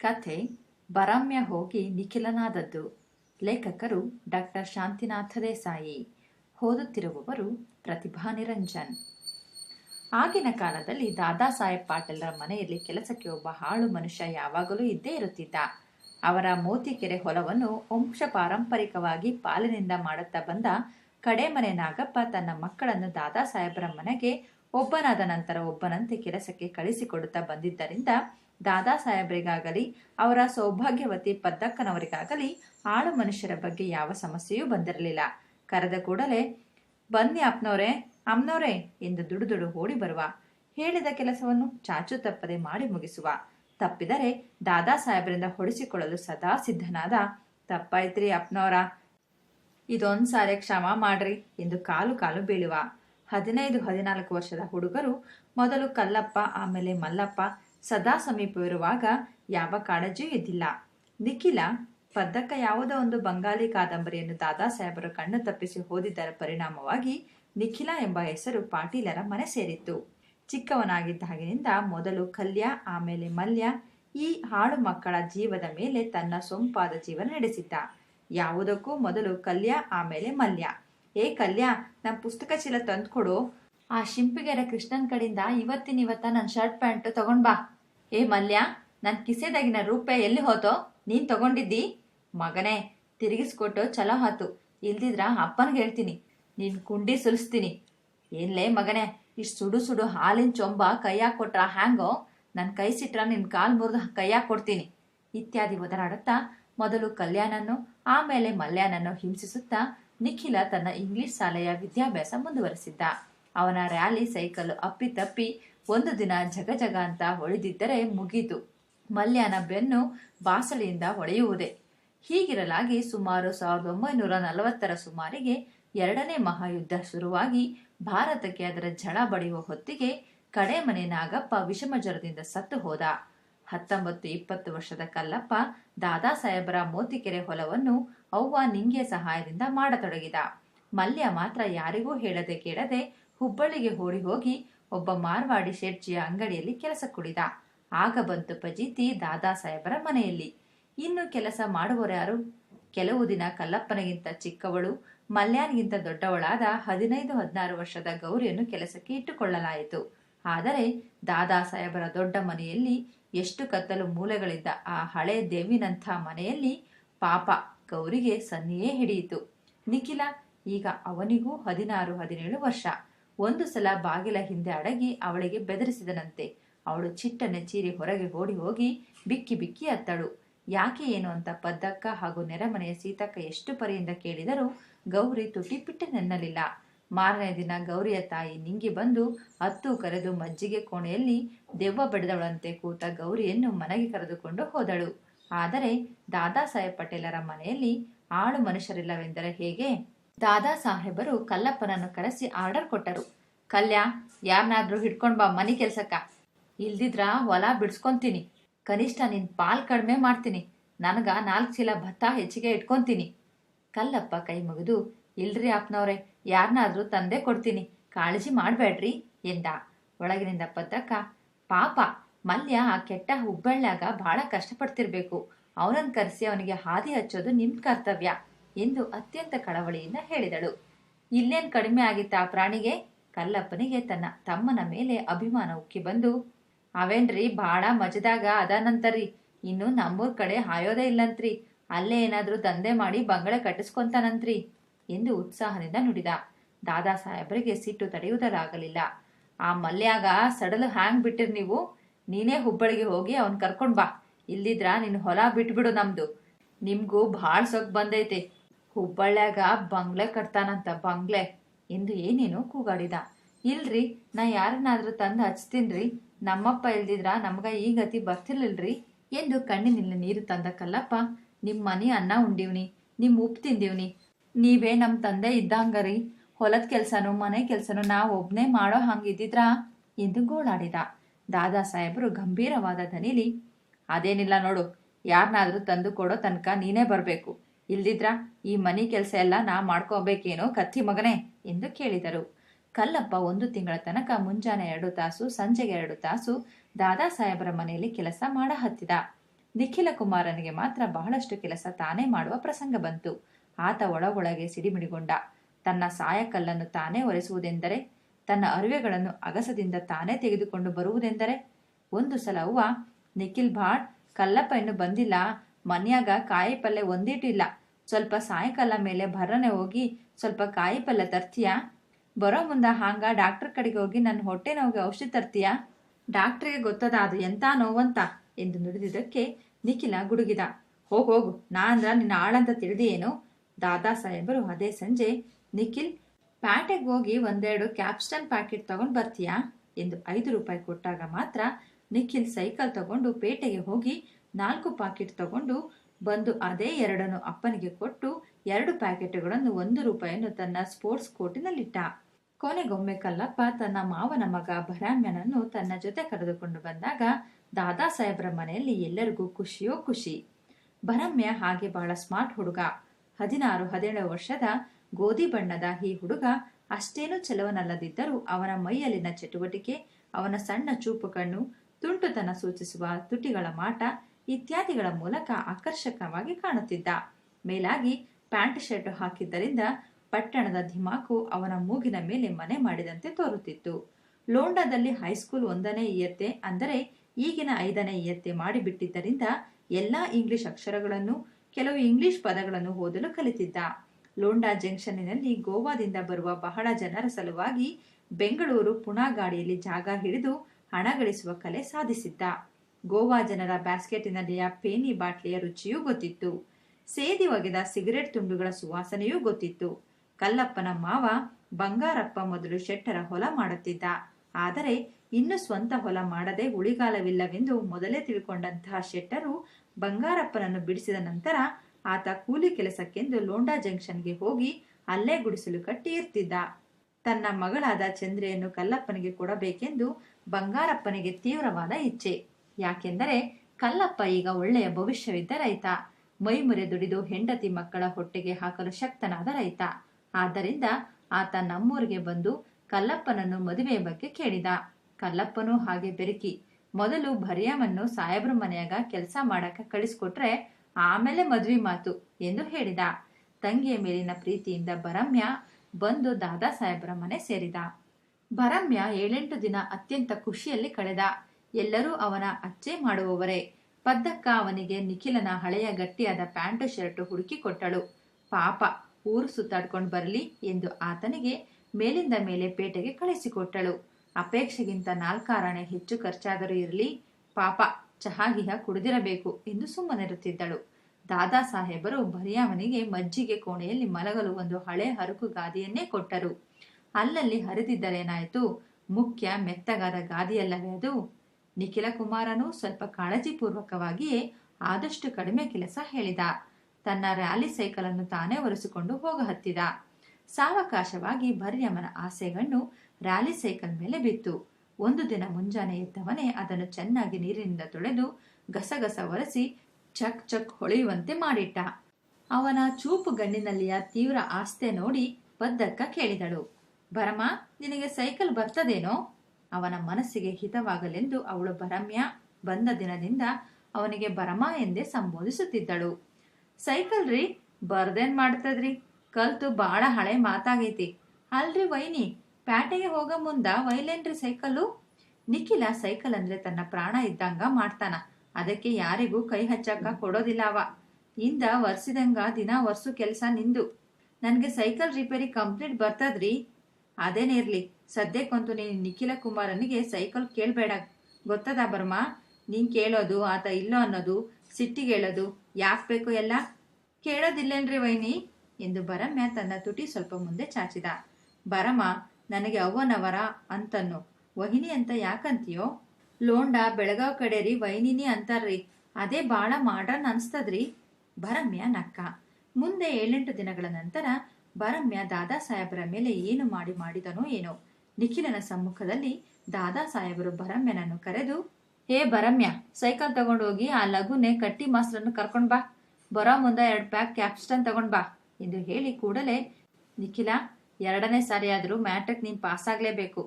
ಕಥೆ ಬರಮ್ಯ ಹೋಗಿ ನಿಖಿಲನಾದದ್ದು. ಲೇಖಕರು ಡಾಕ್ಟರ್ ಶಾಂತಿನಾಥ ದೇಸಾಯಿ. ಓದುತ್ತಿರುವವರು ಪ್ರತಿಭಾ ನಿರಂಜನ್. ಆಗಿನ ಕಾಲದಲ್ಲಿ ದಾದಾ ಸಾಹೇಬ್ ಪಾಟೀಲ್ರ ಮನೆಯಲ್ಲಿ ಕೆಲಸಕ್ಕೆ ಒಬ್ಬ ಹಾಳು ಮನುಷ್ಯ ಯಾವಾಗಲೂ ಇದ್ದೇ ಇರುತ್ತಿದ್ದ. ಅವರ ಮೋತಿಕೆರೆ ಹೊಲವನ್ನು ವಂಶ ಪಾರಂಪರಿಕವಾಗಿ ಪಾಲಿನಿಂದ ಮಾಡುತ್ತಾ ಬಂದ ಕಡೇಮನೆ ನಾಗಪ್ಪ ತನ್ನ ಮಕ್ಕಳನ್ನು ದಾದಾ ಸಾಹೇಬರ ಮನೆಗೆ ಒಬ್ಬನಾದ ನಂತರ ಒಬ್ಬನಂತೆ ಕೆಲಸಕ್ಕೆ ಕಳಿಸಿಕೊಡುತ್ತಾ ಬಂದಿದ್ದರಿಂದ ದಾದಾ ಸಾಹೇಬರಿಗಾಗಲಿ ಅವರ ಸೌಭಾಗ್ಯವತಿ ಪದ್ದಕ್ಕನವರಿಗಾಗಲಿ ಆಳು ಮನುಷ್ಯರ ಬಗ್ಗೆ ಯಾವ ಸಮಸ್ಯೆಯೂ ಬಂದಿರಲಿಲ್ಲ. ಕರೆದ ಕೂಡಲೇ, ಬನ್ನಿ ಅಪ್ನವ್ರೆ ಅಮ್ನವ್ರೆ ಎಂದು ದುಡುದುಡು ಓಡಿ ಬರುವ, ಹೇಳಿದ ಕೆಲಸವನ್ನು ಚಾಚು ತಪ್ಪದೆ ಮಾಡಿ ಮುಗಿಸುವ, ತಪ್ಪಿದರೆ ದಾದಾ ಸಾಹೇಬರಿಂದ ಹೊಡಿಸಿಕೊಳ್ಳಲು ಸದಾ ಸಿದ್ಧನಾದ, ತಪ್ಪಾಯ್ತ್ರಿ ಅಪ್ನವರ ಇದೊಂದು ಸಾರಿ ಕ್ಷಮ ಮಾಡ್ರಿ ಎಂದು ಕಾಲು ಕಾಲು ಬೀಳುವ, ಹದಿನೈದು ಹದಿನಾಲ್ಕು ವರ್ಷದ ಹುಡುಗರು ಮೊದಲು ಕಲ್ಲಪ್ಪ, ಆಮೇಲೆ ಮಲ್ಲಪ್ಪ ಸದಾ ಸಮೀಪವಿರುವಾಗ ಯಾವ ಕಾಳಜಿಯೂ ಇದ್ದಿಲ್ಲ. ನಿಖಿಲ, ಪದ್ದಕ್ಕ ಯಾವುದೋ ಒಂದು ಬಂಗಾಲಿ ಕಾದಂಬರಿಯನ್ನು ದಾದಾ ಸಾಹೇಬರು ಕಣ್ಣು ತಪ್ಪಿಸಿ ಓದಿದ್ದರ ಪರಿಣಾಮವಾಗಿ ನಿಖಿಲ ಎಂಬ ಹೆಸರು ಪಾಟೀಲರ ಮನೆ ಸೇರಿತ್ತು. ಚಿಕ್ಕವನಾಗಿದ್ದ ಹಾಗಿನಿಂದ ಮೊದಲು ಕಲ್ಯ, ಆಮೇಲೆ ಮಲ್ಯ, ಈ ಹಾಳು ಮಕ್ಕಳ ಜೀವದ ಮೇಲೆ ತನ್ನ ಸೊಂಪಾದ ಜೀವನ ನಡೆಸಿದ್ದ. ಯಾವುದಕ್ಕೂ ಮೊದಲು ಕಲ್ಯ, ಆಮೇಲೆ ಮಲ್ಯ. ಏ ಕಲ್ಯ ನಮ್ಮ ಪುಸ್ತಕ ಚೀಲ ತಂದ್ಕೊಡು. ಆ ಶಿಂಪಿಗೆರ ಕೃಷ್ಣನ್ ಕಡೆಯಿಂದ ಇವತ್ತಿನ ಇವತ್ತ ನನ್ನ ಶರ್ಟ್ ಪ್ಯಾಂಟ್ ತಗೊಂಡ್ ಬಾ. ಏ ಮಲ್ಯ ನನ್ನ ಕಿಸೆದಾಗಿನ ರೂಪೆ ಎಲ್ಲಿ ಹೋತೋ? ನೀನ್ ತಗೊಂಡಿದ್ದಿ? ಮಗನೇ, ತಿರುಗಿಸ್ಕೊಟ್ಟು ಚಲೋ ಹಾತು ಇಲ್ದಿದ್ರ ಅಪ್ಪನಿಗೆ ಹೇಳ್ತೀನಿ, ನೀನ್ ಕುಂಡಿ ಸುಲಿಸ್ತೀನಿ. ಏನ್ಲೇ ಮಗನೇ, ಇಷ್ಟು ಸುಡು ಸುಡು ಹಾಲಿನ ಚೊಂಬ ಕೈಯಾಗಿ ಕೊಟ್ರ ಹ್ಯಾಂಗೋ? ನನ್ನ ಕೈ ಸಿಟ್ರ ನಿನ್ ಕಾಲ್ ಮುರಿದು ಕೈಯಾಗಿ ಕೊಡ್ತೀನಿ. ಇತ್ಯಾದಿ ಒದರಾಡುತ್ತಾ ಮೊದಲು ಕಲ್ಯಾಣನ್ನು, ಆಮೇಲೆ ಮಲ್ಯಾನನ್ನು ಹಿಂಸಿಸುತ್ತಾ ನಿಖಿಲ ತನ್ನ ಇಂಗ್ಲಿಷ್ ಶಾಲೆಯ ವಿದ್ಯಾಭ್ಯಾಸ ಮುಂದುವರೆಸಿದ್ದ. ಅವನ ರ್ಯಾಲಿ ಸೈಕಲ್ ಅಪ್ಪಿತಪ್ಪಿ ಒಂದು ದಿನ ಜಗ ಜಗ ಅಂತ ಹೊಳೆದಿದ್ದರೆ ಮುಗೀತು. ಮಲ್ಯನ ಬೆನ್ನು ಬಾಸಳಿಯಿಂದ ಹೊಳೆಯುವುದೇ. ಹೀಗಿರಲಾಗಿ ಸುಮಾರು ಸಾವಿರದ ಒಂಬೈನೂರ ನಲವತ್ತರ ಸುಮಾರಿಗೆ ಎರಡನೇ ಮಹಾಯುದ್ಧ ಶುರುವಾಗಿ ಭಾರತಕ್ಕೆ ಅದರ ಝಳ ಬಡಿಯುವ ಹೊತ್ತಿಗೆ ಕಡೆಮನೆ ನಾಗಪ್ಪ ವಿಷಮ ಜ್ವರದಿಂದ ಸತ್ತು ಹೋದ. ಹತ್ತೊಂಬತ್ತು ಇಪ್ಪತ್ತು ವರ್ಷದ ಕಲ್ಲಪ್ಪ ದಾದಾ ಸಾಹೇಬರ ಮೋತಿಕೆರೆ ಹೊಲವನ್ನು ಅವ್ವ ನಿಂಗೆ ಸಹಾಯದಿಂದ ಮಾಡತೊಡಗಿದ. ಮಲ್ಯ ಮಾತ್ರ ಯಾರಿಗೂ ಹೇಳದೆ ಕೇಳದೆ ಹುಬ್ಬಳ್ಳಿಗೆ ಓಡಿ ಹೋಗಿ ಒಬ್ಬ ಮಾರ್ವಾಡಿ ಶೆಟ್ಜಿಯ ಅಂಗಡಿಯಲ್ಲಿ ಕೆಲಸ ಕುಡಿದ ಆಗ ಬಂತು ಪಜೀತಿ ದಾದಾ ಸಾಹೇಬರ ಮನೆಯಲ್ಲಿ. ಇನ್ನು ಕೆಲಸ ಮಾಡುವರ್ಯಾರು ಕೆಲವು ದಿನ ಕಲ್ಲಪ್ಪನಿಗಿಂತ ಚಿಕ್ಕವಳು, ಮಲ್ಯಾನ್ಗಿಂತ ದೊಡ್ಡವಳಾದ ಹದಿನೈದು, ಹದಿನಾರು ವರ್ಷದ ಗೌರಿಯನ್ನು ಕೆಲಸಕ್ಕೆ ಇಟ್ಟುಕೊಳ್ಳಲಾಯಿತು. ಆದರೆ ದಾದಾ ಸಾಹೇಬರ ದೊಡ್ಡ ಮನೆಯಲ್ಲಿ ಎಷ್ಟು ಕತ್ತಲು ಮೂಲೆಗಳಿದ್ದ ಆ ಹಳೆ ದೇವಿನಂಥ ಮನೆಯಲ್ಲಿ ಪಾಪ ಗೌರಿಗೆ ಸನ್ನಿಯೇ ಹಿಡಿಯಿತು. ನಿಖಿಲ, ಈಗ ಅವನಿಗೂ ಹದಿನಾರು, ಹದಿನೇಳು ವರ್ಷ. ಒಂದು ಸಲ ಬಾಗಿಲ ಹಿಂದೆ ಅಡಗಿ ಅವಳಿಗೆ ಬೆದರಿಸಿದನಂತೆ. ಅವಳು ಚಿಟ್ಟನೆ ಚೀರಿ ಹೊರಗೆ ಓಡಿ ಹೋಗಿ ಬಿಕ್ಕಿ ಬಿಕ್ಕಿ ಅತ್ತಳು. ಯಾಕೆ ಏನು ಅಂತ ಪದ್ದಕ್ಕ ಹಾಗೂ ನೆರೆಮನೆಯ ಸೀತಕ್ಕ ಎಷ್ಟು ಪರಿಯಿಂದ ಕೇಳಿದರೂ ಗೌರಿ ತುಟಿಪಿಟ್ಟು ನೆನ್ನಲಿಲ್ಲ ಮಾರನೇ ದಿನ ಗೌರಿಯ ತಾಯಿ ನಿಂಗಿ ಬಂದು ಹತ್ತು ಕರೆದು ಮಜ್ಜಿಗೆ ಕೋಣೆಯಲ್ಲಿ ದೆವ್ವ ಬಡಿದವಳಂತೆ ಕೂತ ಗೌರಿಯನ್ನು ಮನೆಗೆ ಕರೆದುಕೊಂಡು ಹೋದಳು. ಆದರೆ ದಾದಾ ಸಾಹೇಬ್ ಪಟೇಲರ ಮನೆಯಲ್ಲಿ ಆಳು ಮನುಷ್ಯರಿಲ್ಲವೆಂದರೆ ಹೇಗೆ? ದಾದಾ ಸಾಹೇಬರು ಕಲ್ಲಪ್ಪನನ್ನು ಕರೆಸಿ ಆರ್ಡರ್ ಕೊಟ್ಟರು. ಕಲ್ಯ ಯಾರನ್ನಾದ್ರೂ ಹಿಡ್ಕೊಂಡ್ ಬಾ ಮನೆ ಕೆಲ್ಸಕ್ಕ. ಇಲ್ದಿದ್ರ ಹೊಲ ಬಿಡ್ಸ್ಕೊಂತೀನಿ. ಕನಿಷ್ಠ ನಿನ್ ಪಾಲ್ ಕಡಿಮೆ ಮಾಡ್ತೀನಿ. ನನಗ ನಾಲ್ಕು ಚೀಲ ಭತ್ತ ಹೆಚ್ಚಿಗೆ ಇಟ್ಕೊಂತೀನಿ. ಕಲ್ಲಪ್ಪ ಕೈ ಮುಗಿದು, ಇಲ್ರಿ ಅಪ್ಪನವ್ರೆ ಯಾರನ್ನಾದ್ರೂ ತಂದೆ ಕೊಡ್ತೀನಿ. ಕಾಳಜಿ ಮಾಡಬೇಡ್ರಿ ಎಂದ. ಒಳಗಿನಿಂದ ಪದ್ದಕ್ಕ, ಪಾಪ, ಮಲ್ಯ ಆ ಕೆಟ್ಟ ಹುಬ್ಬಳ್ಳ್ಯಾಗ ಬಹಳ ಕಷ್ಟಪಡ್ತಿರ್ಬೇಕು. ಅವನನ್ನು ಕರೆಸಿ ಅವನಿಗೆ ಹಾದಿ ಹಚ್ಚೋದು ನಿಮ್ ಕರ್ತವ್ಯ. ಎಂದು ಅತ್ಯಂತ ಕಳವಳಿಯಿಂದ ಹೇಳಿದಳು. ಇಲ್ಲೇನ್ ಕಡಿಮೆ ಆಗಿತ್ತ ಆ ಪ್ರಾಣಿಗೆ? ಕಲ್ಲಪ್ಪನಿಗೆ ತನ್ನ ತಮ್ಮನ ಮೇಲೆ ಅಭಿಮಾನ ಉಕ್ಕಿ ಬಂದು, ಅವೇನ್ರಿ, ಬಾಳ ಮಜದಾಗ ಅದಾನಂತರಿ. ಇನ್ನು ನಮ್ಮೂರ್ ಕಡೆ ಹಾಯೋದೇ ಇಲ್ಲಂತ್ರಿ. ಅಲ್ಲೇ ಏನಾದ್ರೂ ದಂಧೆ ಮಾಡಿ ಬಂಗಳೆ ಕಟ್ಟಿಸ್ಕೊಂತಾನಂತ್ರಿ ಎಂದು ಉತ್ಸಾಹದಿಂದ ನುಡಿದ. ದಾದಾ ಸಾಹೇಬರಿಗೆ ಸಿಟ್ಟು ತಡೆಯುವುದರಾಗಲಿಲ್ಲ. ಆ ಮಲ್ಯಾಗ ಸಡಲು ಹ್ಯಾಂಗ್ ಬಿಟ್ಟಿರ್ ನೀವು? ನೀನೇ ಹುಬ್ಬಳ್ಳಿಗೆ ಹೋಗಿ ಅವನ್ ಕರ್ಕೊಂಡ್ ಬಾ. ಇಲ್ದಿದ್ರ ನಿನ್ ಹೊಲ ಬಿಟ್ಬಿಡು ನಮ್ದು. ನಿಮ್ಗೂ ಭಾಳ ಸೊಕ್ ಬಂದೈತೆ. ಹುಬ್ಬಳ್ಳ್ಯಾಗ ಬಂಗ್ಲೆ ಕಟ್ತಾನಂತ ಬಂಗ್ಲೆ. ಎಂದು ಏನೇನೋ ಕೂಗಾಡಿದ. ಇಲ್ರಿ, ನಾ ಯಾರನ್ನಾದ್ರೂ ತಂದು ಹಚ್ತೀನ್ರಿ. ನಮ್ಮಪ್ಪ ಇಲ್ದಿದ್ರ ನಮ್ಗ ಈ ಗತಿ ಬರ್ತಿರ್ಲಿಲ್ರಿ ಎಂದು ಕಣ್ಣಿನಿಂದ ನೀರು ತಂದ ಕಲ್ಲಪ್ಪ. ನಿಮ್ ಮನಿ ಅನ್ನ ಉಂಡಿವ್ನಿ ನಿಮ್ಮ ಉಪ್ಪು ತಿಂದಿವ್ನಿ. ನೀವೇ ನಮ್ಮ ತಂದೆ ಇದ್ದಂಗರಿ. ಹೊಲದ ಕೆಲ್ಸನು ಮನೆ ಕೆಲ್ಸನು ನಾವು ಒಬ್ನೇ ಮಾಡೋ ಹಂಗಿದ್ದಿದ್ರಾ ಎಂದು ಗೋಳಾಡಿದ. ದಾದಾ ಸಾಹೇಬರು ಗಂಭೀರವಾದ ದನಿಲಿ, ಅದೇನಿಲ್ಲ ನೋಡು ಯಾರನ್ನಾದ್ರೂ ತಂದು ಕೊಡೋ ತನಕ ನೀನೇ ಬರ್ಬೇಕು. ಇಲ್ದಿದ್ರ ಈ ಮನೆ ಕೆಲಸ ಎಲ್ಲ ನಾ ಮಾಡ್ಕೋಬೇಕೇನೋ ಕತ್ತಿ ಮಗನೇ ಎಂದು ಕೇಳಿದರು. ಕಲ್ಲಪ್ಪ ಒಂದು ತಿಂಗಳ ತನಕ ಮುಂಜಾನೆ ಎರಡು ತಾಸು, ಸಂಜೆಗೆ ಎರಡು ತಾಸು ದಾದಾ ಸಾಹೇಬರ ಮನೆಯಲ್ಲಿ ಕೆಲಸ ಮಾಡ ಹತ್ತಿದ ನಿಖಿಲ ಕುಮಾರನಿಗೆ ಮಾತ್ರ ಬಹಳಷ್ಟು ಕೆಲಸ ತಾನೇ ಮಾಡುವ ಪ್ರಸಂಗ ಬಂತು. ಆತ ಒಳಗೊಳಗೆ ಸಿಡಿಮಿಡಿಗೊಂಡ. ತನ್ನ ಸಾಯಕಲ್ಲನ್ನು ತಾನೇ ಒರೆಸುವುದೆಂದರೆ, ತನ್ನ ಅರಿವೆಗಳನ್ನು ಅಗಸದಿಂದ ತಾನೇ ತೆಗೆದುಕೊಂಡು ಬರುವುದೆಂದರೆ, ಒಂದು ಸಲ ಅವ್ವ, ನಿಖಿಲ್ ಭಾಳ್ ಕಲ್ಲಪ್ಪ ಇನ್ನು ಬಂದಿಲ್ಲ ಮನ್ಯಾಗ ಕಾಯಿ ಪಲ್ಯ ಒಂದಿಟ್ಟು ಇಲ್ಲ ಸ್ವಲ್ಪ ಸಾಯಂಕಾಲ ಮೇಲೆ ಭರನೆ ಹೋಗಿ ಸ್ವಲ್ಪ ಕಾಯಿ ಪಲ್ಯ ತರ್ತೀಯಾ? ಬರೋ ಮುಂದ ಹಾಂಗ ಡಾಕ್ಟರ್ ಕಡೆಗೆ ಹೋಗಿ ನನ್ನ ಹೊಟ್ಟೆ ನೋವಿಗೆ ಔಷಧಿ ತರ್ತೀಯಾ? ಡಾಕ್ಟ್ರಿಗೆ ಗೊತ್ತದ ಅದು ಎಂತ ನೋವಂತ ಎಂದು ನುಡಿದಿದ್ದಕ್ಕೆ ನಿಖಿಲ ಗುಡುಗಿದ. ಹೋಗ್ ಹೋಗು, ನಾ ಅಂದ್ರ ನಿನ್ನ ಆಳಂತ ತಿಳಿದಿಯೇನು ದಾದಾ ಸಾಹೇಬರು ಅದೇ ಸಂಜೆ ನಿಖಿಲ್ ಪ್ಯಾಟೆಗೆ ಹೋಗಿ ಒಂದೆರಡು ಕ್ಯಾಪ್ಸ್ಟನ್ ಪ್ಯಾಕೆಟ್ ತಗೊಂಡು ಬರ್ತೀಯಾ? ಎಂದು ಐದು ರೂಪಾಯಿ ಕೊಟ್ಟಾಗ ಮಾತ್ರ ನಿಖಿಲ್ ಸೈಕಲ್ ತಗೊಂಡು ಪೇಟೆಗೆ ಹೋಗಿ ನಾಲ್ಕು ಪಾಕೆಟ್ ತಗೊಂಡು ಬಂದು ಅದೇ ಎರಡನ್ನು ಅಪ್ಪನಿಗೆ ಕೊಟ್ಟು ಎರಡು ಪ್ಯಾಕೆಟ್ಗಳನ್ನು ಒಂದು ರೂಪಾಯಿಯನ್ನು ತನ್ನ ಸ್ಪೋರ್ಟ್ಸ್ ಕೋಟಿನಲ್ಲಿಟ್ಟ ಕೊನೆಗೊಮ್ಮೆ ಕಲ್ಲಪ್ಪ ತನ್ನ ಮಾವನ ಮಗ ಭರಾಮ್ಯನನ್ನು ತನ್ನ ಜೊತೆ ಕರೆದುಕೊಂಡು ಬಂದಾಗ ದಾದಾ ಸಾಹೇಬ್ರ ಮನೆಯಲ್ಲಿ ಎಲ್ಲರಿಗೂ ಖುಷಿಯೋ ಖುಷಿ. ಭರಮ್ಯ ಹಾಗೆ ಬಹಳ ಸ್ಮಾರ್ಟ್ ಹುಡುಗ. ಹದಿನಾರು, ಹದಿನೇಳು ವರ್ಷದ ಗೋಧಿ ಬಣ್ಣದ ಈ ಹುಡುಗ ಅಷ್ಟೇನೂ ಚೆಲುವನಲ್ಲದಿದ್ದರೂ ಅವನ ಮೈಯಲ್ಲಿನ ಚಟುವಟಿಕೆ, ಅವನ ಸಣ್ಣ ಚೂಪು ಕಣ್ಣು ತುಂಟುತನ ಸೂಚಿಸುವ ತುಟಿಗಳ ಮಾಟ ಇತ್ಯಾದಿಗಳ ಮೂಲಕ ಆಕರ್ಷಕವಾಗಿ ಕಾಣುತ್ತಿದ್ದ. ಮೇಲಾಗಿ ಪ್ಯಾಂಟ್ ಶರ್ಟ್ ಹಾಕಿದ್ದರಿಂದ ಪಟ್ಟಣದ ಧಿಮಾಕು ಅವನ ಮೂಗಿನ ಮೇಲೆ ಮನೆ ಮಾಡಿದಂತೆ ತೋರುತ್ತಿತ್ತು. ಲೋಂಡಾದಲ್ಲಿ ಹೈಸ್ಕೂಲ್ ಒಂದನೇ ಇಯತ್ತೆ ಅಂದರೆ ಈಗಿನ ಐದನೇ ಇಯತ್ತೆ ಮಾಡಿಬಿಟ್ಟಿದ್ದರಿಂದ ಎಲ್ಲಾ ಇಂಗ್ಲಿಷ್ ಅಕ್ಷರಗಳನ್ನು, ಕೆಲವು ಇಂಗ್ಲಿಷ್ ಪದಗಳನ್ನು ಓದಲು ಕಲಿತಿದ್ದ. ಲೋಂಡಾ ಜಂಕ್ಷನ್ನಿನಲ್ಲಿ ಗೋವಾದಿಂದ ಬರುವ ಬಹಳ ಜನರ ಸಲುವಾಗಿ ಬೆಂಗಳೂರು ಪುಣಾ ಗಾಡಿಯಲ್ಲಿ ಜಾಗ ಹಿಡಿದು ಹಣ ಗಳಿಸುವ ಕಲೆ ಸಾಧಿಸಿದ್ದ. ಗೋವಾ ಜನರ ಬ್ಯಾಸ್ಕೆಟಿನಲ್ಲಿಯ ಪೇನಿ ಬಾಟ್ಲಿಯ ರುಚಿಯೂ ಗೊತ್ತಿತ್ತು. ಸೇದಿ ಒಗೆದ ಸಿಗರೆಟ್ ತುಂಡುಗಳ ಸುವಾಸನೆಯೂ ಗೊತ್ತಿತ್ತು. ಕಲ್ಲಪ್ಪನ ಮಾವ ಬಂಗಾರಪ್ಪ ಮೊದಲು ಶೆಟ್ಟರ ಹೊಲ ಮಾಡುತ್ತಿದ್ದ. ಆದರೆ ಇನ್ನು ಸ್ವಂತ ಹೊಲ ಮಾಡದೆ ಉಳಿಗಾಲವಿಲ್ಲವೆಂದು ಮೊದಲೇ ತಿಳ್ಕೊಂಡಂತಹ ಶೆಟ್ಟರು ಬಂಗಾರಪ್ಪನನ್ನು ಬಿಡಿಸಿದ ನಂತರ ಆತ ಕೂಲಿ ಕೆಲಸಕ್ಕೆಂದು ಲೋಂಡಾ ಜಂಕ್ಷನ್ಗೆ ಹೋಗಿ ಅಲ್ಲೇ ಗುಡಿಸಲು ಕಟ್ಟಿ ಇರ್ತಿದ್ದ. ತನ್ನ ಮಗಳಾದ ಚಂದ್ರೆಯನ್ನು ಕಲ್ಲಪ್ಪನಿಗೆ ಕೊಡಬೇಕೆಂದು ಬಂಗಾರಪ್ಪನಿಗೆ ತೀವ್ರವಾದ ಇಚ್ಛೆ. ಯಾಕೆಂದರೆ ಕಲ್ಲಪ್ಪ ಈಗ ಒಳ್ಳೆಯ ಭವಿಷ್ಯವಿದ್ದ ರೈತ. ಮೈಮುರೆ ದುಡಿದು ಹೆಂಡತಿ ಮಕ್ಕಳ ಹೊಟ್ಟೆಗೆ ಹಾಕಲು ಶಕ್ತನಾದ ರೈತ. ಆದ್ದರಿಂದ ಆತ ನಮ್ಮೂರಿಗೆ ಬಂದು ಕಲ್ಲಪ್ಪನನ್ನು ಮದುವೆಯ ಬಗ್ಗೆ ಕೇಳಿದ. ಕಲ್ಲಪ್ಪನೂ ಹಾಗೆ ಬೆರಕಿ. ಮೊದಲು ಭರ್ಯಮನ್ನು ಸಾಹೇಬ್ರ ಮನೆಯಾಗ ಕೆಲಸ ಮಾಡಕ ಕಳಿಸ್ಕೊಟ್ರೆ ಆಮೇಲೆ ಮದ್ವಿ ಮಾತು ಎಂದು ಹೇಳಿದ. ತಂಗಿಯ ಮೇಲಿನ ಪ್ರೀತಿಯಿಂದ ಭರಮ್ಯ ಬಂದು ದಾದಾ ಸಾಹೇಬ್ರ ಮನೆ ಸೇರಿದ. ಭರಮ್ಯ ಏಳೆಂಟು ದಿನ ಅತ್ಯಂತ ಖುಷಿಯಲ್ಲಿ ಕಳೆದ. ಎಲ್ಲರೂ ಅವನ ಅಚ್ಚೆ ಮಾಡುವವರೇ. ಪದ್ದಕ್ಕ ಅವನಿಗೆ ನಿಖಿಲನ ಹಳೆಯ ಗಟ್ಟಿಯಾದ ಪ್ಯಾಂಟು ಶರ್ಟ್ ಹುಡುಕಿ ಕೊಟ್ಟಳು. ಪಾಪ, ಊರು ಸುತ್ತಾಡ್ಕೊಂಡು ಬರಲಿ ಎಂದು ಆತನಿಗೆ ಮೇಲಿಂದ ಮೇಲೆ ಪೇಟೆಗೆ ಕಳಿಸಿಕೊಟ್ಟಳು. ಅಪೇಕ್ಷೆಗಿಂತ ನಾಲ್ಕಾರಣೆ ಹೆಚ್ಚು ಖರ್ಚಾದರೂ ಇರಲಿ. ಪಾಪ ಚಹಾಗಿಹ ಕುಡಿದಿರಬೇಕು ಎಂದು ಸುಮ್ಮನಿರುತ್ತಿದ್ದಳು. ದಾದಾ ಸಾಹೇಬರು ಬರಿಯಾಮನಿಗೆ ಮಜ್ಜಿಗೆ ಕೋಣೆಯಲ್ಲಿ ಮಲಗಲು ಒಂದು ಹಳೆ ಹರಕು ಗಾದಿಯನ್ನೇ ಕೊಟ್ಟರು. ಅಲ್ಲಲ್ಲಿ ಹರಿದಿದ್ದರೇನಾಯಿತು? ಮುಖ್ಯ, ಮೆತ್ತಗಾದ ಗಾದಿಯಲ್ಲವೇ ಅದು? ನಿಖಿಲ ಕುಮಾರನು ಸ್ವಲ್ಪ ಕಾಳಜಿಪೂರ್ವಕವಾಗಿಯೇ ಆದಷ್ಟು ಕಡಿಮೆ ಕೆಲಸ ಹೇಳಿದ. ತನ್ನ ರ್ಯಾಲಿ ಸೈಕಲ್ ಅನ್ನು ತಾನೇ ಒರೆಸಿಕೊಂಡು ಹೋಗ ಹತ್ತಿದ. ಸಾವಕಾಶವಾಗಿ ಭರ್ಯಮನ ಆಸೆಗಣ್ಣು ರ್ಯಾಲಿ ಸೈಕಲ್ ಮೇಲೆ ಬಿತ್ತು. ಒಂದು ದಿನ ಮುಂಜಾನೆ ಎದ್ದವನೇ ಅದನ್ನು ಚೆನ್ನಾಗಿ ನೀರಿನಿಂದ ತೊಳೆದು ಗಸಗಸ ಒರೆಸಿ ಚಕ್ ಚಕ್ ಹೊಳೆಯುವಂತೆ ಮಾಡಿಟ್ಟ. ಅವನ ಚೂಪು ಗಣ್ಣಿನಲ್ಲಿಯ ತೀವ್ರ ಆಸ್ತೆ ನೋಡಿ ಪದ್ದಕ್ಕ ಕೇಳಿದಳು. ಭರಮ, ನಿನಗೆ ಸೈಕಲ್ ಬರ್ತದೇನೋ? ಅವನ ಮನಸ್ಸಿಗೆ ಹಿತವಾಗಲೆಂದು ಅವಳು ಭರಮ್ಯ ಬಂದ ದಿನದಿಂದ ಅವನಿಗೆ ಭರಮ ಎಂದೇ ಸಂಬೋಧಿಸುತ್ತಿದ್ದಳು. ಸೈಕಲ್ ರೀ, ಬರ್ದೇನ್ ಮಾಡ್ತದ್ರಿ? ಕಲ್ತು ಬಹಳ ಹಳೆ ಮಾತಾಗೈತಿ. ಅಲ್ರಿ ವೈನಿ, ಪ್ಯಾಟೆಗೆ ಹೋಗ ಮುಂದ ವೈಲೇನ್ರಿ ಸೈಕಲ್ಲು? ನಿಖಿಲ ಸೈಕಲ್ ಅಂದ್ರೆ ತನ್ನ ಪ್ರಾಣ ಇದ್ದಂಗ ಮಾಡ್ತಾನ. ಅದಕ್ಕೆ ಯಾರಿಗೂ ಕೈ ಹಚ್ಚಕ್ಕ ಕೊಡೋದಿಲ್ಲ ಅವ. ಇಂದ ವರ್ಸಿದಂಗ ದಿನ ವರ್ಸು ಕೆಲಸ ನಿಂದು. ನನಗೆ ಸೈಕಲ್ ರಿಪೇರಿ ಕಂಪ್ಲೀಟ್ ಬರ್ತದ್ರಿ? ಅದೇನಿರ್ಲಿ ಸದ್ಯಕ್ಕಂತೂ ನೀನು ನಿಖಿಲ ಕುಮಾರನಿಗೆ ಸೈಕಲ್ ಕೇಳಬೇಡ. ಗೊತ್ತದ ಬರ್ಮ? ನೀನು ಕೇಳೋದು, ಆತ ಇಲ್ಲೋ ಅನ್ನೋದು, ಸಿಟ್ಟಿಗೆ ಹೇಳೋದು, ಯಾಕೆ ಬೇಕು ಎಲ್ಲ? ಕೇಳೋದಿಲ್ಲೇನ್ರಿ ವೈನಿ? ಎಂದು ಭರಮ್ಯ ತನ್ನ ತುಟಿ ಸ್ವಲ್ಪ ಮುಂದೆ ಚಾಚಿದ. ಭರಮ, ನನಗೆ ಅವ್ವನವರ ಅಂತನ್ನು. ವಹಿನಿ ಅಂತ ಯಾಕಂತೀಯೋ? ಲೋಂಡ, ಬೆಳಗಾವ್ ಕಡೆ ರೀ ವೈನಿನಿ ಅಂತಾರ್ರಿ. ಅದೇ ಭಾಳ ಮಾಡರ್ನ್ ಅನ್ಸ್ತದ್ರಿ? ಭರಮ್ಯ ನಕ್ಕ. ಮುಂದೆ ಏಳೆಂಟು ದಿನಗಳ ನಂತರ ಭರಮ್ಯ ದಾದಾ ಸಾಹೇಬರ ಮೇಲೆ ಏನು ಮಾಡಿ ಮಾಡಿದನೋ ಏನೋ. ನಿಖಿಲನ ಸಮ್ಮುಖದಲ್ಲಿ ದಾದಾ ಸಾಹೇಬರು ಭರಮ್ಯನನ್ನು ಕರೆದು, ಹೇ ಭರಮ್ಯ, ಸೈಕಲ್ ತಗೊಂಡೋಗಿ ಆ ಲಘುನೆ ಕಟ್ಟಿ ಮಾಸ್ಟರನ್ನು ಕರ್ಕೊಂಡ್ ಬಾ. ಬರೋ ಮುಂದೆ ಎರಡು ಪ್ಯಾಕ್ ಕ್ಯಾಪ್ಸ್ಟನ್ ತಗೊಂಡ್ ಬಾ ಎಂದು ಹೇಳಿ ಕೂಡಲೇ, ನಿಖಿಲ, ಎರಡನೇ ಸಾರಿ ಆದರೂ ಮ್ಯಾಟ್ರಿಕ್ ನೀನು ಪಾಸ್ ಆಗ್ಲೇಬೇಕು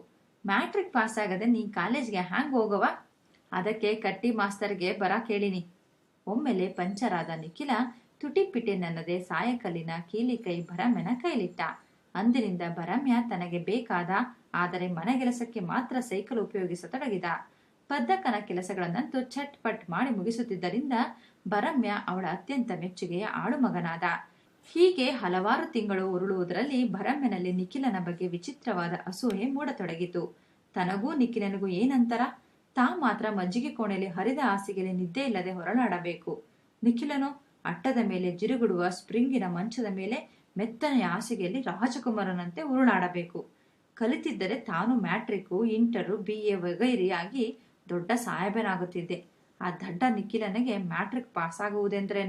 ಮ್ಯಾಟ್ರಿಕ್ ಪಾಸ್ ಆಗದೆ ನೀನ್ ಕಾಲೇಜ್ಗೆ ಹ್ಯಾಂಗ್ ಹೋಗವ ಅದಕ್ಕೆ ಕಟ್ಟಿ ಮಾಸ್ತರ್ಗೆ ಬರ ಕೇಳಿನಿ. ಒಮ್ಮೆಲೆ ಪಂಚರಾದ ನಿಖಿಲ ತುಟಿಪಿಟಿನನ್ನದೆ ಸಾಯಕಲ್ಲಿನ ಕೀಲಿ ಕೈ ಭರಮ್ಯನ ಕೈಲಿಟ್ಟ. ಅಂದಿನಿಂದ ಭರಮ್ಯ ತನಗೆ ಬೇಕಾದ ಆದರೆ ಮನೆಗೆಲಸಕ್ಕೆ ಮಾತ್ರ ಸೈಕಲ್ ಉಪಯೋಗಿಸತೊಡಗಿದ. ಪದ್ದಕ್ಕನ ಕೆಲಸಗಳನ್ನಂತೂ ಛಟ್ ಪಟ್ ಮಾಡಿ ಮುಗಿಸುತ್ತಿದ್ದರಿಂದ ಭರಮ್ಯ ಅವಳ ಅತ್ಯಂತ ಮೆಚ್ಚುಗೆಯ ಆಳುಮಗನಾದ. ಹೀಗೆ ಹಲವಾರು ತಿಂಗಳು ಉರುಳುವುದರಲ್ಲಿ ಭರಮ್ಯನಲ್ಲಿ ನಿಖಿಲನ ಬಗ್ಗೆ ವಿಚಿತ್ರವಾದ ಅಸೂಯೆ ಮೂಡತೊಡಗಿತು. ತನಗೂ ನಿಖಿಲನಿಗೂ ಏನಂತರ? ತಾ ಮಾತ್ರ ಮಜ್ಜಿಗೆ ಕೋಣೆಯಲ್ಲಿ ಹರಿದ ಹಾಸಿಗೆಯಲ್ಲಿ ನಿದ್ದೆ ಇಲ್ಲದೆ ಹೊರಳಾಡಬೇಕು ನಿಖಿಲನು ಅಟ್ಟದ ಮೇಲೆ ಜಿರುಗುಡುವ ಸ್ಪ್ರಿಂಗಿನ ಮಂಚದ ಮೇಲೆ ಮೆತ್ತನೆಯ ಹಾಸಿಗೆಯಲ್ಲಿ ರಾಜಕುಮಾರನಂತೆ ಉರುಳಾಡಬೇಕು. ಕಲಿತಿದ್ದರೆ ತಾನು ಮ್ಯಾಟ್ರಿಕು ಇಂಟರು ಬಿ ಎ ವಗೈರಿಯಾಗಿ ದೊಡ್ಡ ಸಾಹೇಬನಾಗುತ್ತಿದ್ದೆ. ಆ ದಡ್ಡ ನಿಖಿಲನಿಗೆ ಮ್ಯಾಟ್ರಿಕ್ ಪಾಸಾಗುವುದೆಂದ್ರೇ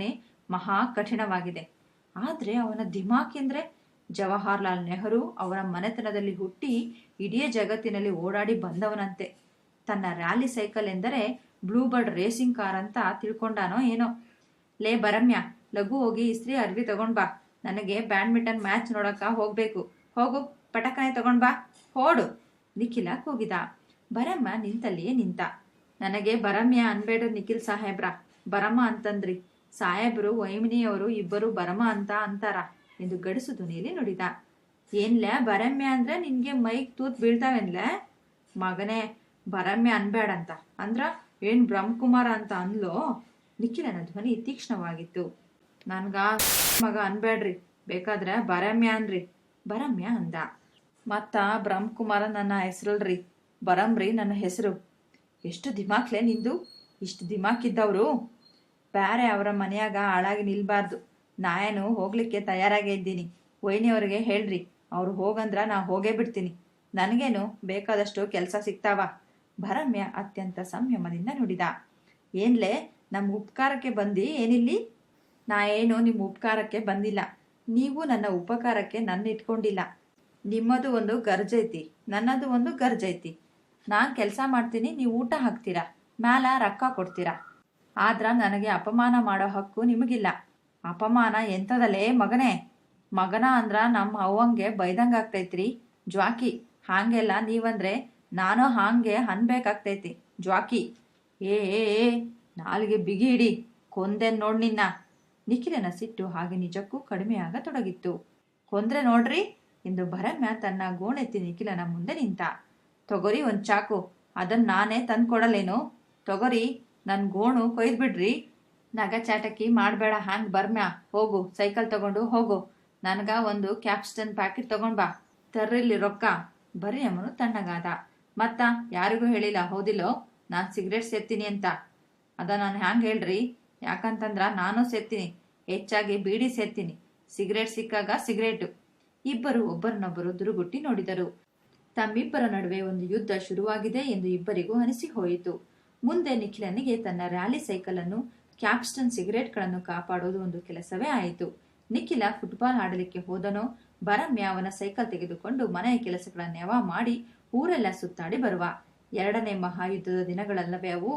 ಮಹಾ ಕಠಿಣವಾಗಿದೆ. ಆದರೆ ಅವನ ದಿಮಾಕ್ ಎಂದ್ರೆ ಜವಾಹರ್ಲಾಲ್ ನೆಹರು ಅವರ ಮನೆತನದಲ್ಲಿ ಹುಟ್ಟಿ ಇಡೀ ಜಗತ್ತಿನಲ್ಲಿ ಓಡಾಡಿ ಬಂದವನಂತೆ. ತನ್ನ ರ್ಯಾಲಿ ಸೈಕಲ್ ಎಂದರೆ ಬ್ಲೂಬರ್ಡ್ ರೇಸಿಂಗ್ ಕಾರ್ ಅಂತ ತಿಳ್ಕೊಂಡಾನೋ ಏನೋ. ಲೇ ಬರಮ್ಯ ಲಘು ಹೋಗಿ ಇಸ್ತ್ರಿ ಅರ್ವಿ ತಗೊಂಡ್ ಬಾ ನನಗೆ ಬ್ಯಾಡ್ಮಿಂಟನ್ ಮ್ಯಾಚ್ ನೋಡಕ್ಕ ಹೋಗ್ಬೇಕು. ಹೋಗು. ಪಟಕನೆ ತಗೊಂಡ್ ಬಾ. ಹೋಡು ನಿಖಿಲ ಕೂಗಿದ. ಬರಮ್ಮ ನಿಂತಲ್ಲಿಯೇ ನಿಂತ. ನನಗೆ ಬರಮ್ಯ ಅನ್ಬೇಡ ನಿಖಿಲ್ ಸಾಹೇಬ್ರ. ಬರಮ್ಮ ಅಂತಂದ್ರಿ. ಸಾಹೇಬ್ರು, ವೈಮಿನಿಯವರು ಇಬ್ಬರು ಬರಮ ಅಂತ ಅಂತಾರ ಎಂದು ಗಡಿಸು ಧ್ವನಿಯಲ್ಲಿ ನುಡಿದ. ಏನ್ಲ ಬರಮ್ಯ ಅಂದ್ರೆ ನಿನ್ಗೆ ಮೈಕ್ ತೂತ್ ಬೀಳ್ತಾವೆನ್ಲ? ಮಗನೇ ಬರಮ್ಯ ಅನ್ಬೇಡಂತ. ಅಂದ್ರ ಏನ್ ಬ್ರಹ್ಮಕುಮಾರ ಅಂತ ಅನ್ಲೋ? ನಿಖಿಲನ ಧ್ವನಿ ತೀಕ್ಷ್ಣವಾಗಿತ್ತು. ನನ್ಗ ಮಗ ಅನ್ಬೇಡ್ರಿ. ಬೇಕಾದ್ರೆ ಬರಮ್ಯ ಅನ್ರಿ. ಬರಮ್ಯ ಅಂದ. ಮತ್ತ ಬ್ರಹ್ಮಕುಮಾರ ನನ್ನ ಹೆಸರಲ್ರಿ, ಬರಮ್ರಿ ನನ್ನ ಹೆಸರು. ಎಷ್ಟು ದಿಮಾಕ್ಲೆ ನಿಂದು? ಇಷ್ಟು ದಿಮಾಕಿದ್ದವರು ಬ್ಯಾರೆ ಅವರ ಮನೆಯಾಗ ಹಾಳಾಗಿ ನಿಲ್ಬಾರ್ದು. ನಾಯನು ಹೋಗ್ಲಿಕ್ಕೆ ತಯಾರಾಗೇ ಇದ್ದೀನಿ. ವೈನಿಯವ್ರಿಗೆ ಹೇಳ್ರಿ, ಅವ್ರು ಹೋಗಂದ್ರ ನಾ ಹೋಗೇ ಬಿಡ್ತೀನಿ. ನನಗೇನು ಬೇಕಾದಷ್ಟು ಕೆಲಸ ಸಿಗ್ತಾವ. ಭರಮ್ಯ ಅತ್ಯಂತ ಸಂಯಮದಿಂದ ನುಡಿದ. ಏನ್ಲೆ ನಮ್ಮ ಉಪಕಾರಕ್ಕೆ ಬಂದು ಏನಿಲ್ಲಿ? ನಾ ಏನು ನಿಮ್ಮ ಉಪಕಾರಕ್ಕೆ ಬಂದಿಲ್ಲ. ನೀವು ನನ್ನ ಉಪಕಾರಕ್ಕೆ ನನ್ನ ಇಟ್ಕೊಂಡಿಲ್ಲ ನಿಮ್ಮದು ಒಂದು ಗರ್ಜೈತಿ, ನನ್ನದು ಒಂದು ಗರ್ಜೈತಿ. ನಾನು ಕೆಲಸ ಮಾಡ್ತೀನಿ, ನೀವು ಊಟ ಹಾಕ್ತೀರಾ, ಮ್ಯಾಲ ರೊಕ್ಕ ಕೊಡ್ತೀರಾ? ಆದ್ರ ನನಗೆ ಅಪಮಾನ ಮಾಡೋ ಹಕ್ಕು ನಿಮಗಿಲ್ಲ. ಅಪಮಾನ ಎಂಥದಲ್ಲೇ ಮಗನೇ? ಮಗನ ಅಂದ್ರ ನಮ್ಮ ಅವ್ವಂಗೆ ಬೈದಂಗ ಆಗ್ತೈತ್ರಿ. ಜ್ವಾಕಿ, ಹಾಂಗೆಲ್ಲ ನೀವಂದ್ರೆ ನಾನು ಹಾಂಗೆ ಅನ್ಬೇಕಾಗ್ತೈತಿ ಜ್ವಾಕಿ, ಏ ಏ ನಾಲ್ಗೆ ಬಿಗಿ ಹಿಡಿ ಕೊಂದೆ ನೋಡ್ ನಿನ್ನ. ನಿಖಿಲನ ಸಿಟ್ಟು ಹಾಗೆ ನಿಜಕ್ಕೂ ಕಡಿಮೆಯಾಗತೊಡಗಿತ್ತು ಕೊಂದ್ರೆ ನೋಡ್ರಿ ಎಂದು ಭರಮ್ಯ ತನ್ನ ಗೋಣೆತ್ತಿ ನಿಖಿಲನ ಮುಂದೆ ನಿಂತ. ತೊಗರಿ ಒಂದ್ ಚಾಕು ಅದನ್ನ ನಾನೇ ತಂದ್ಕೊಡಲೇನು? ತೊಗರಿ, ನನ್ ಗೋಣು ಕೊಯ್ದ್ ಬಿಡ್ರಿ ನಗ ಚಾಟಕಿ ಮಾಡಬೇಡ, ಹ್ಯಾಂಗ್ ಬರ್ಮ್ಯಾ? ಹೋಗು, ಸೈಕಲ್ ತಗೊಂಡು ಹೋಗು. ನನ್ಗ ಒಂದು ಕ್ಯಾಪ್ಸ್ಟನ್ ಪ್ಯಾಕೆಟ್ ತಗೊಂಡ್ ಬಾ. ತರ್ರಿಲ್ಲಿ ರೊಕ್ಕ. ಬರ್ರಿ ಅಮ್ಮನು ತಣ್ಣಗಾದ. ಮತ್ತ, ಯಾರಿಗೂ ಹೇಳಿಲ್ಲ, ಹೌದಿಲ್ಲೋ? ನಾನ್ ಸಿಗರೇಟ್ ಸೇರ್ತೀನಿ ಅಂತ. ಅದ ನಾನು ಹ್ಯಾಂಗ್ ಹೇಳ್ರಿ? ಯಾಕಂತಂದ್ರ ನಾನು ಸೇರ್ತೀನಿ ಹೆಚ್ಚಾಗಿ ಬೀಡಿ ಸೇರ್ತೀನಿ ಸಿಗರೇಟ್ ಸಿಕ್ಕಾಗ ಸಿಗರೇಟು. ಇಬ್ಬರು ಒಬ್ಬರನ್ನೊಬ್ಬರು ದುರುಗುಟ್ಟಿ ನೋಡಿದರು. ತಮ್ಮಿಬ್ಬರ ನಡುವೆ ಒಂದು ಯುದ್ಧ ಶುರುವಾಗಿದೆ ಎಂದು ಇಬ್ಬರಿಗೂ ಅನಿಸಿ ಹೋಯಿತು. ಮುಂದೆ ನಿಖಿಲನಿಗೆ ತನ್ನ ರ್ಯಾಲಿ ಸೈಕಲ್ ಅನ್ನು, ಕ್ಯಾಪ್ಸ್ಟನ್ ಸಿಗರೇಟ್ಗಳನ್ನು ಕಾಪಾಡುವುದು ಒಂದು ಕೆಲಸವೇ ಆಯಿತು. ನಿಖಿಲ ಫುಟ್ಬಾಲ್ ಆಡಲಿಕ್ಕೆ ಹೋದನೋ ಬರಮ್ಯ ಅವನ ಸೈಕಲ್ ತೆಗೆದುಕೊಂಡು ಮನೆಯ ಕೆಲಸಗಳ ನೆವ ಮಾಡಿ ಊರೆಲ್ಲ ಸುತ್ತಾಡಿ ಬರುವ. ಎರಡನೇ ಮಹಾಯುದ್ಧದ ದಿನಗಳಲ್ಲವೇ ಅವು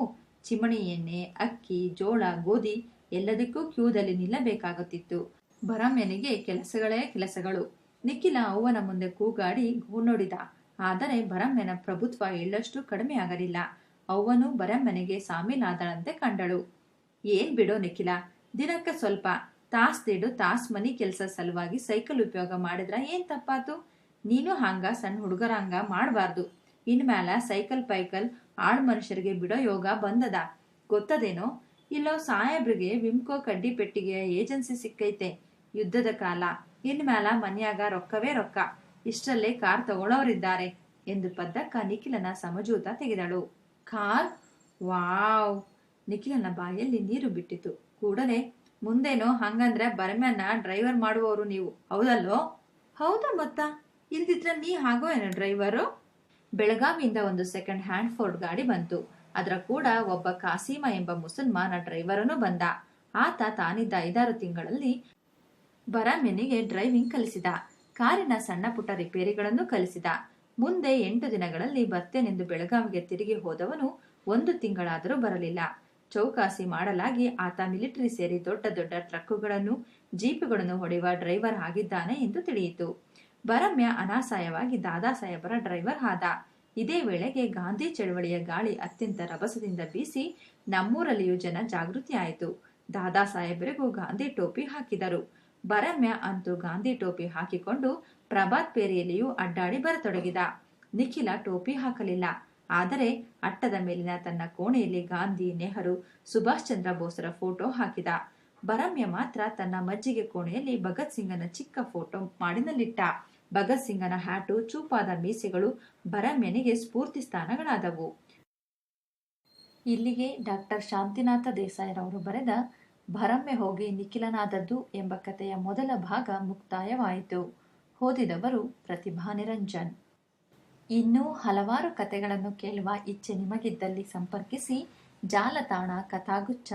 ಚಿಮಣಿ ಎಣ್ಣೆ, ಅಕ್ಕಿ, ಜೋಳ, ಗೋಧಿ ಎಲ್ಲದಕ್ಕೂ ಕ್ಯೂದಲ್ಲಿ ನಿಲ್ಲಬೇಕಾಗುತ್ತಿತ್ತು. ಭರಮ್ಯನಿಗೆ ಕೆಲಸಗಳೇ ಕೆಲಸಗಳು. ನಿಖಿಲ ಅವ್ವನ ಮುಂದೆ ಕೂಗಾಡಿ ಗೂನೋಡಿದ ಆದರೆ ಭರಮ್ಯನ ಪ್ರಭುತ್ವ ಎಳ್ಳಷ್ಟು ಕಡಿಮೆಯಾಗಲಿಲ್ಲ ಅವ್ವನು ಬರಮ್ಮನೆಗೆ ಸಾಮೀಲಾದಳಂತೆ ಕಂಡಳು. ಏನ್ ಬಿಡೋ ನಿಖಿಲ, ದಿನಕ್ಕೆ ಸ್ವಲ್ಪ ತಾಸ್ ದಿಡು ತಾಸ್ ಮನಿ ಕೆಲಸ ಸಲುವಾಗಿ ಸೈಕಲ್ ಉಪಯೋಗ ಮಾಡಿದ್ರ ಏನ್ ತಪ್ಪಾತು? ನೀನು ಹಂಗ ಸಣ್ಣ ಹುಡುಗರಂಗ ಮಾಡಬಾರ್ದು. ಇನ್ಮ್ಯಾಲ ಸೈಕಲ್ ಪೈಕಲ್ ಆಳ್ ಮನುಷ್ಯರಿಗೆ ಬಿಡೋ ಯೋಗ ಬಂದದ. ಗೊತ್ತದೇನೋ? ಇಲ್ಲೋ ಸಾಹೇಬ್ರಿಗೆ ವಿಮ್ಕೋ ಕಡ್ಡಿ ಪೆಟ್ಟಿಗೆಯ ಏಜೆನ್ಸಿ ಸಿಕ್ಕೈತೆ. ಯುದ್ಧದ ಕಾಲ. ಇನ್ಮ್ಯಾಲ ಮನ್ಯಾಗ ರೊಕ್ಕವೇ ರೊಕ್ಕ. ಇಷ್ಟಲ್ಲೇ ಕಾರ್ ತಗೊಳ್ಳೋರಿದ್ದಾರೆ ಎಂದು ಪದ್ದಕ್ಕ ನಿಖಿಲನ ಸಮಜೂತ ತೆಗೆದಳು. ಕಾರ್? ವಾವ್! ನಿಖಿಲನ ಬಾಯಲ್ಲಿ ನೀರು ಬಿಟ್ಟಿತು. ಕೂಡಲೇ, ಮುಂದೇನೋ ಹಂಗಂದ್ರೆ ಬರ್ಮ್ಯಾನ ಡ್ರೈವರ್ ಮಾಡುವವರು ನೀವು. ಹೌದಲ್ವೋ ಹೌದಾ ಮತ್ತ? ಇಲ್ದಿದ್ರೆ ನೀ ಹಾಗೋ ಏನೋ ಡ್ರೈವರು? ಬೆಳಗಾವಿಯಿಂದ ಒಂದು ಸೆಕೆಂಡ್ ಹ್ಯಾಂಡ್ ಫೋರ್ಡ್ ಗಾಡಿ ಬಂತು. ಅದರ ಕೂಡ ಒಬ್ಬ ಕಾಸೀಮ ಎಂಬ ಮುಸಲ್ಮಾನ ಡ್ರೈವರನು ಬಂದ. ಆತ ತಾನಿದ್ದ ಐದಾರು ತಿಂಗಳಲ್ಲಿ ಬರಾಮೆನಿಗೆ ಡ್ರೈವಿಂಗ್ ಕಲಿಸಿದ. ಕಾರಿನ ಸಣ್ಣ ಪುಟ್ಟ ರಿಪೇರಿಗಳನ್ನು ಕಲಿಸಿದ. ಮುಂದೆ ಎಂಟು ದಿನಗಳಲ್ಲಿ ಬರ್ತೇನೆಂದು ಬೆಳಗಾವಿಗೆ ತಿರುಗಿ ಹೋದವನು ಒಂದು ತಿಂಗಳಾದರೂ ಬರಲಿಲ್ಲ. ಚೌಕಾಸಿ ಮಾಡಲಾಗಿ ಆತ ಮಿಲಿಟರಿ ಸೇರಿ ದೊಡ್ಡ ದೊಡ್ಡ ಟ್ರಕ್ಕುಗಳನ್ನು, ಜೀಪುಗಳನ್ನು ಹೊಡೆಯುವ ಡ್ರೈವರ್ ಆಗಿದ್ದಾನೆ ಎಂದು ತಿಳಿಯಿತು. ಬರಮ್ಯ ಅನಾಸಾಯವಾಗಿ ದಾದಾ ಸಾಹೇಬರ ಡ್ರೈವರ್ ಆದ. ಇದೇ ವೇಳೆಗೆ ಗಾಂಧಿ ಚಳವಳಿಯ ಗಾಳಿ ಅತ್ಯಂತ ರಭಸದಿಂದ ಬೀಸಿ ನಮ್ಮೂರಲ್ಲಿಯೂ ಜನ ಜಾಗೃತಿ ಆಯಿತು. ದಾದಾ ಸಾಹೇಬರಿಗೂ ಗಾಂಧಿ ಟೋಪಿ ಹಾಕಿದರು. ಬರಮ್ಯ ಅಂತೂ ಗಾಂಧಿ ಟೋಪಿ ಹಾಕಿಕೊಂಡು ಪ್ರಭಾತ್ ಪೇರಿಯಲ್ಲಿಯೂ ಅಡ್ಡಾಡಿ ಬರತೊಡಗಿದ. ನಿಖಿಲ ಟೋಪಿ ಹಾಕಲಿಲ್ಲ. ಆದರೆ ಅಟ್ಟದ ಮೇಲಿನ ತನ್ನ ಕೋಣೆಯಲ್ಲಿ ಗಾಂಧಿ, ನೆಹರು, ಸುಭಾಷ್ ಚಂದ್ರ ಬೋಸರ ಫೋಟೋ ಹಾಕಿದ. ಬರಮ್ಯ ಮಾತ್ರ ತನ್ನ ಮಜ್ಜಿಗೆ ಕೋಣೆಯಲ್ಲಿ ಭಗತ್ ಸಿಂಗನ ಚಿಕ್ಕ ಫೋಟೋ ಮಾಡಿನಲ್ಲಿಟ್ಟ. ಭಗತ್ ಸಿಂಗನ ಹ್ಯಾಟು ಚೂಪಾದ ಮೀಸೆಗಳು ಬರಮೆನೆಗೆ ಸ್ಫೂರ್ತಿ ಸ್ಥಾನಗಳಾದವು. ಇಲ್ಲಿಗೆ ಡಾಕ್ಟರ್ ಶಾಂತಿನಾಥ ದೇಸಾಯರವರು ಬರೆದ ಭರಮ್ಮೆ ಹೋಗಿ ನಿಖಿಲನಾದದ್ದು ಎಂಬ ಕಥೆಯ ಮೊದಲ ಭಾಗ ಮುಕ್ತಾಯವಾಯಿತು. ಓದಿದವರು ಪ್ರತಿಭಾ ನಿರಂಜನ್. ಇನ್ನೂ ಹಲವಾರು ಕಥೆಗಳನ್ನು ಕೇಳುವ ಇಚ್ಛೆ ನಿಮಗಿದ್ದಲ್ಲಿ ಸಂಪರ್ಕಿಸಿ ಜಾಲತಾಣ ಕಥಾಗುಚ್ಛ.